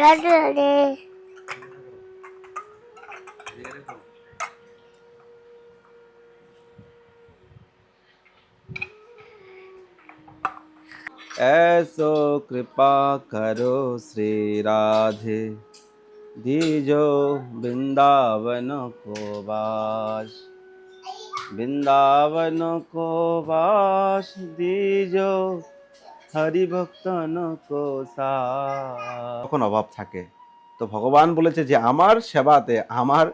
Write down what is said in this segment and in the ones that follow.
कर रे ऐसो कृपा करो श्री राधे। दीजो वृंदावन को वास वृंदावन को वास दीजो হরি ভক্তন কো তখন অভাব থাকে, তো ভগবান বলেছে যে, আমার সেবাতে আমার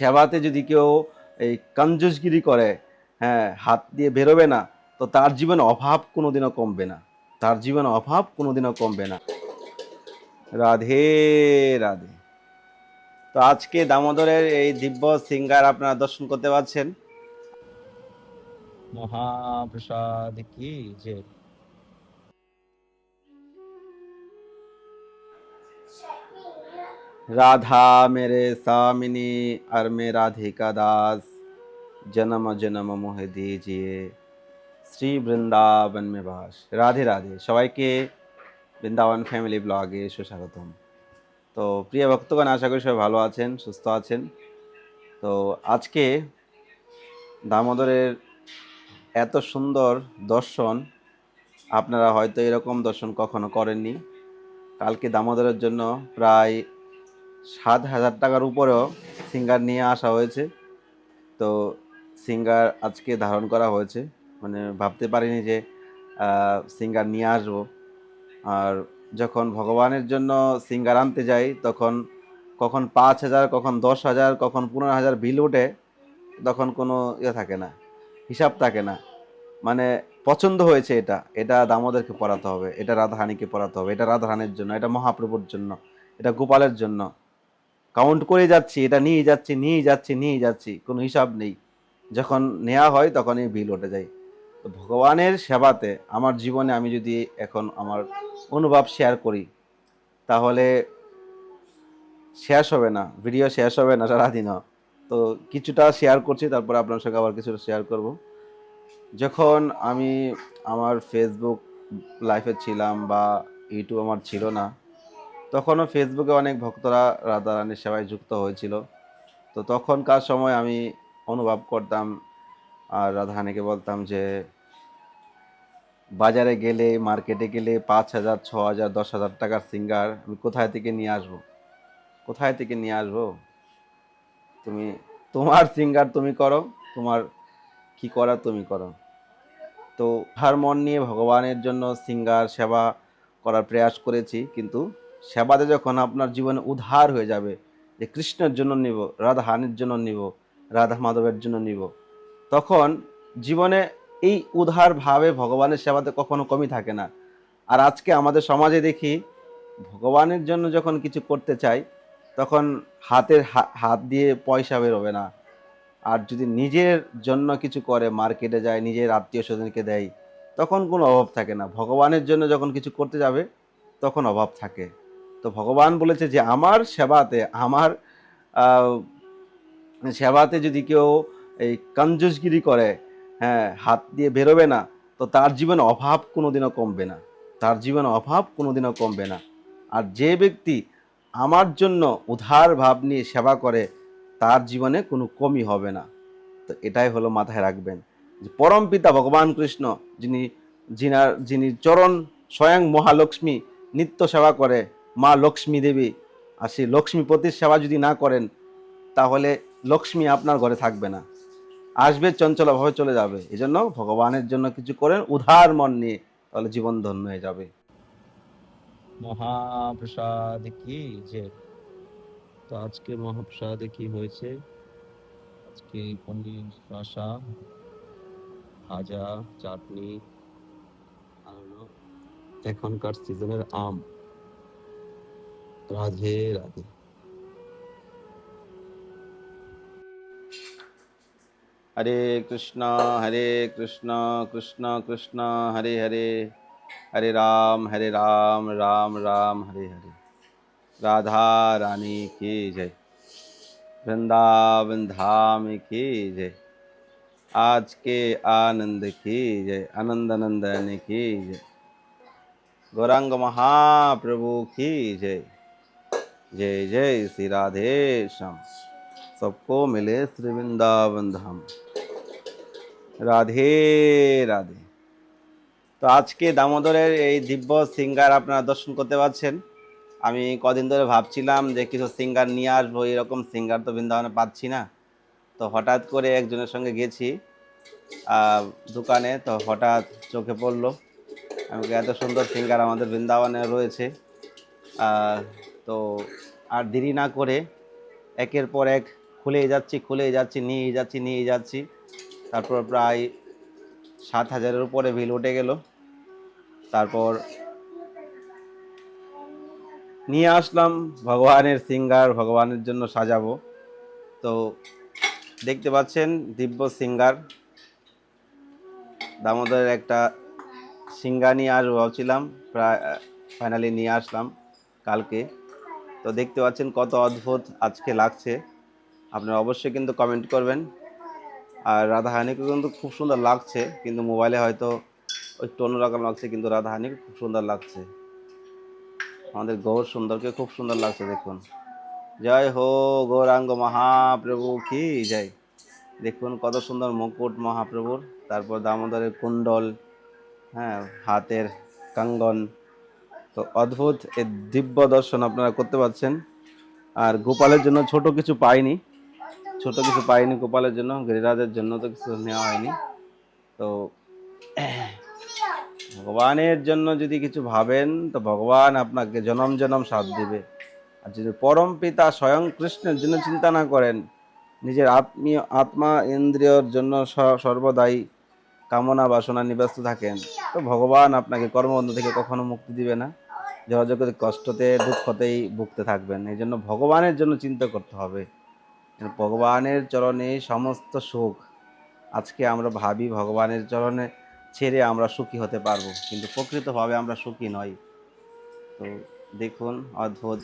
সেবাতে যদি কেউ এই কঞ্জুসগিরি করে হ্যাঁ হাত দিয়ে বেরোবে না, তো তার জীবনে অভাব কোনোদিনও কমবে না। তার জীবনে অভাব কোনোদিনও কমবে না। রাধে রাধে। তো আজকে দামোদরের এই দিব্য সিঙ্গার আপনারা দর্শন করতে পারছেন। মহাপ্রসাদ কি যে राधा मेरे सामिनी और मैं राधिका दास जन्म जन्म मोह दीजिए শ্রী বৃন্দাবন মে বাস রাধে রাধে সবাইকে বৃন্দাবন ফ্যামিলি ব্লগে সুস্বাগতম তো প্রিয় ভক্তগণ আশা করি সবাই ভালো আছেন সুস্থ আছেন তো আজকে দামোদরের এত সুন্দর দর্শন আপনারা হয়তো এরকম দর্শন কখনো করেননি। কালকে দামোদরের জন্য প্রায় সাত হাজার টাকার উপরেও সিঙ্গার নিয়ে আসা হয়েছে। তো সিঙ্গার আজকে ধারণ করা হয়েছে। মানে ভাবতে পারিনি যে সিঙ্গার নিয়ে আসব। আর যখন ভগবানের জন্য সিঙ্গার আনতে যাই, তখন কখন পাঁচ হাজার, কখন দশ হাজার, কখন পনেরো হাজার বিল ওঠে, তখন কোনো ইয়ে থাকে না, হিসাব থাকে না। মানে পছন্দ হয়েছে এটা। এটা দামোদরকে পড়াতে হবে, এটা রাধারানীকে পড়াতে হবে, এটা রাধারানীর জন্য, এটা মহাপ্রভুর জন্য, এটা গোপালের জন্য। কাউন্ট করে যাচ্ছি, এটা নিয়ে যাচ্ছি নিয়ে যাচ্ছি নিয়ে যাচ্ছি, কোনো হিসাব নেই। যখন নেওয়া হয় তখনই বিল উঠে যায়। তো ভগবানের সেবাতে আমার জীবনে আমি যদি এখন আমার অনুভব শেয়ার করি, তাহলে শেষ হবে না ভিডিও শেষ হবে না সারাদিনও। তো কিছুটা শেয়ার করছি, তারপর আপনার সঙ্গে আবার কিছুটা শেয়ার করব। যখন আমি আমার ফেসবুক লাইফে ছিলাম বা ইউটিউব আমার ছিল না, তখনও ফেসবুকে অনেক ভক্তরা রাধারানীর সেবায় যুক্ত হয়েছিল। তো তখনকার সময় আমি অনুভব করতাম আর রাধারানীকে বলতাম যে, বাজারে গেলে মার্কেটে গেলে পাঁচ হাজার ছ হাজার, দশ হাজার টাকার সিঙ্গার আমি কোথায় থেকে নিয়ে আসব? কোথায় থেকে নিয়ে আসব? তুমি, তোমার সিঙ্গার তুমি করো, তোমার কি করা, তুমি করো। তো হার মন নিয়ে ভগবানের জন্য সিঙ্গার সেবা করার প্রয়াস করেছি, কিন্তু সেবাতে যখন আপনার জীবনে উদ্ধার হয়ে যাবে, যে কৃষ্ণের জন্য নিব রাধা হানির জন্য নিব রাধা মাধবের জন্য নিব, তখন জীবনে এই উদ্ধার ভাবে ভগবানের সেবাতে কখনো কমই থাকে না। আর আজকে আমাদের সমাজে দেখি, ভগবানের জন্য যখন কিছু করতে চাই, তখন হাতের হাত দিয়ে পয়সা বেরোবে না। আর যদি নিজের জন্য কিছু করে মার্কেটে যায়, নিজের আত্মীয় স্বজনকে দেয়, তখন কোনো অভাব থাকে না। ভগবানের জন্য যখন কিছু করতে যাবে, তখন অভাব থাকে। তো ভগবান বলেছে যে, আমার সেবাতে আমার সেবাতে যদি কেউ এই কঞ্জুসগিরি করে হ্যাঁ হাত দিয়ে বেরোবে না, তো তার জীবনে অভাব কোনোদিনও কমবে না। তার জীবনে অভাব কোনোদিনও কমবে না। আর যে ব্যক্তি আমার জন্য উধার ভাব নিয়ে সেবা করে তার জীবনে কোনো কমই হবে না। তো এটাই হলো মাথায় রাখবেন যে পরম পিতা ভগবান কৃষ্ণ, যিনি যিনার যিনি চরণ স্বয়ং মহালক্ষ্মী, নিত্য সেবা করে মা লক্ষ্মী দেবী, আর সেই লক্ষ্মীপতির সেবা যদি না করেন, তাহলে লক্ষ্মী আপনার ঘরে থাকবে না। আসবে চঞ্চলভাবে চলে যাবে। এই জন্য ভগবানের জন্য কিছু করেন উধার মন নিয়ে তাহলে জীবন ধন্য হয়ে যাবে। মহাপ্রসাদ কি যে তো আজকে মহাপ্রসাদে কি হয়েছে। আজকে পনির রসা ভাজা, চাটনি, আর এখনকার সিজনের আম। রাধে রাধে। হরে কৃষ্ণ হরে কৃষ্ণ কৃষ্ণ কৃষ্ণ, হরে হরে। হরে রাম হরে রাম রাম রাম, হরে হরে। राधा रानी की जय वृंदावन धाम की जय आज के आनंद की जय आनंद नंदन की जय गौरांग महाप्रभु की जय जय जय श्री राधे श्याम सबको मिले श्री वृंदावन धाम রাধে রাধে তো আজকে দামোদরের এই দিব্য সিঙ্গার আপনারা দর্শন করতে পারছেন আমি কদিন ধরে ভাবছিলাম যে কিছু সিঙ্গার নিয়ে আসব, এরকম সিঙ্গার তো বৃন্দাবনে পাচ্ছি না। তো হঠাৎ করে একজনের সঙ্গে গেছি দোকানে, তো হঠাৎ চোখে পড়ল। আমি এত সুন্দর সিঙ্গার আমাদের বৃন্দাবনে রয়েছে। তো আর দেরি না করে একের পর এক খুলেই যাচ্ছি খুলেই যাচ্ছি, নিয়েই যাচ্ছি নিয়েই যাচ্ছি। তারপর প্রায় সাত হাজারের উপরে বিল উঠে গেল। তারপর নিয়ে আসলাম, ভগবানের সিঙ্গার ভগবানের জন্য সাজাবো। তো দেখতে পাচ্ছেন, দিব্য সিঙ্গার। দামোদরের একটা সিঙ্গা নিয়ে আসব ভাবছিলাম, প্রায় ফাইনালি নিয়ে আসলাম কালকে। তো দেখতে পাচ্ছেন কত অদ্ভুত আজকে লাগছে। আপনারা অবশ্যই কিন্তু কমেন্ট করবেন। আর রাধাহানিকে কিন্তু খুব সুন্দর লাগছে, কিন্তু মোবাইলে হয়তো একটু অন্যরকম লাগছে, কিন্তু রাধাহানিকে খুব সুন্দর লাগছে। আমাদের গৌর সুন্দরকে খুব সুন্দর লাগছে দেখুন। জয় হো গৌরাঙ্গ মহাপ্রভু, কি জয়। দেখুন কত সুন্দর মুকুট মহাপ্রভুর, তারপর দামোদরের কুণ্ডল হ্যাঁ হাতের কাঙ্গন। তো অদ্ভুত এই দিব্য দর্শন আপনারা করতে পারছেন। আর গোপালের জন্য ছোট কিছু পাইনি ছোট কিছু পাইনি গোপালের জন্য, গিরিরাজের জন্য তো কিছু নেওয়া হয়নি। তো ভগবানের জন্য যদি কিছু ভাবেন, তো ভগবান আপনাকে জনম জনম সাথ দিবে। আর যদি পরম পিতা স্বয়ং কৃষ্ণের জন্য চিন্তা না করেন, নিজের আত্মীয়, আত্মা, ইন্দ্রিয়র জন্য সর্বদাই কামনা বাসনা নিব্যস্ত থাকেন, তো ভগবান আপনাকে কর্মবন্ধ থেকে কখনো মুক্তি দিবে না। জগতে কষ্টতে, দুঃখতেই ভুগতে থাকবেন। এই জন্য ভগবানের জন্য চিন্তা করতে হবে। ভগবানের চরণে সমস্ত সুখ, আজকে আমরা ভাবি ভগবানের চরণে ছেড়ে আমরা সুখী হতে পারব, কিন্তু প্রকৃতভাবে আমরা সুখী নই। তো দেখুন, অদ্ভুত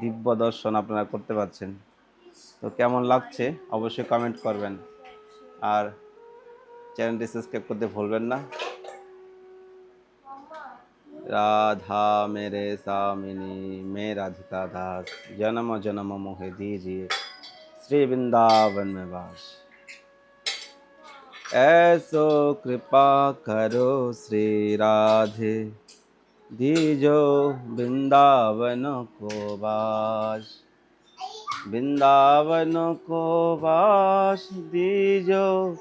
দিব্য দর্শন আপনারা করতে পারছেন। তো কেমন লাগছে? অবশ্যই কমেন্ট করবেন। আর চ্যানেলটি সাবস্ক্রাইব করতে ভুলবেন না। রাধা মেরে সামিনী মে রাধিকা দাস, জনম জনম মোহে দিয়ে শ্রী বৃন্দাবন মে বাস। ऐसो कृपा करो श्री राधे। दीजो वृंदावन को वास वृंदावन को वास दीजो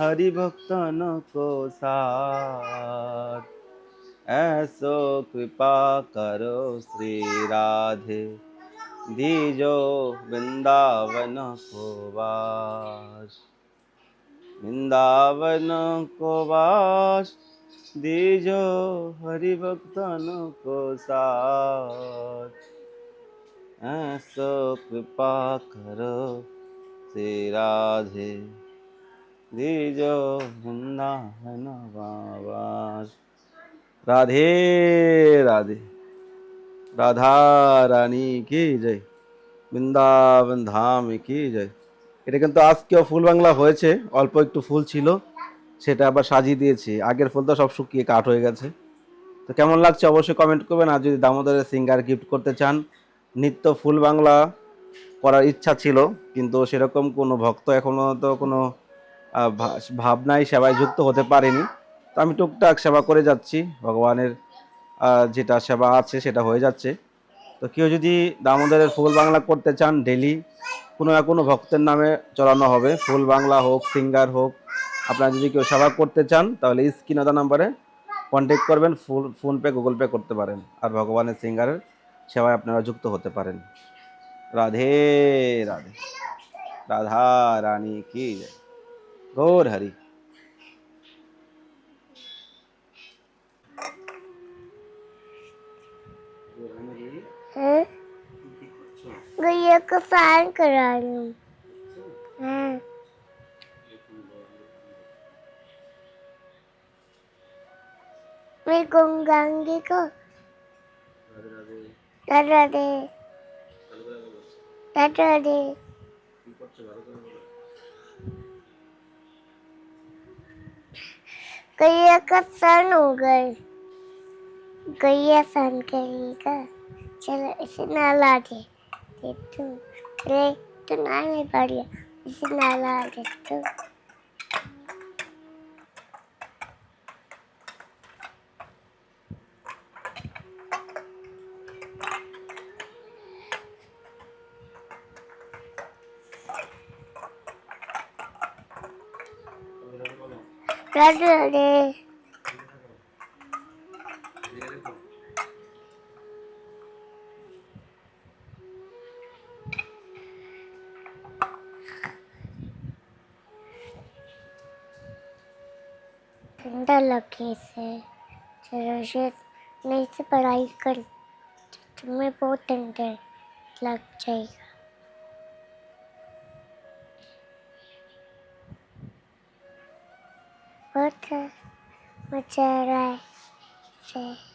हरि भक्तन को साथ। ऐसो कृपा करो श्री राधे। दीजो वृंदावन को वास वृंदावन को वास दीजो हरि भक्तन को साथ। ऐसो कृपा करो से राधे। दीजो वृंदावन वास। राधे राधे। राधा रानी की जय। वृंदावन धाम की जय। এটা কিন্তু আজকেও ফুল বাংলা হয়েছে, অল্প একটু ফুল ছিল, সেটা আবার সাজিয়ে দিয়েছি। আগের ফুল তো সব শুকিয়ে কাঠ হয়ে গেছে। তো কেমন লাগছে অবশ্যই কমেন্ট করবেন, আর যদি দামোদরের সিঙ্গার গিফট করতে চান, নিত্য ফুল বাংলা করার ইচ্ছা ছিল, কিন্তু সেরকম কোনো ভক্ত এখনও তো কোনো ভাবনায় সেবায় যুক্ত হতে পারেনি। তো আমি টুকটাক সেবা করে যাচ্ছি, ভগবানের যেটা সেবা আছে সেটা হয়ে যাচ্ছে। তো কেউ যদি দামোদরের ফুল বাংলা করতে চান ডেলি কোনো না কোনো ভক্তের নামে চলানো হবে। ফুল বাংলা হোক, সিঙ্গার হোক, আপনারা যদি কেউ সেবা করতে চান, তাহলে স্ক্রিন আদা নাম্বারে কন্ট্যাক্ট করবেন, ফুল ফোনপে গুগল পে করতে পারেন। আর ভগবানের সিঙ্গারের সেবায় আপনারা যুক্ত হতে পারেন। রাধে রাধে। রাধা রানী কি গৌর হরি। हैं गैया को साइन करा रही हूँ हाँ मैं गंगांगी को दे दादा दे गैया का सन हो गए गैया सन करेगा चलो इसे ना ला दे Itu, re, itu nami padia. Isi nala itu. Gracias. डर लगे इसे। चलो शेर मैं इसे पढ़ाई कर तुम्हें बहुत डर लग जाएगा। बहुत मज़ा आ रहा है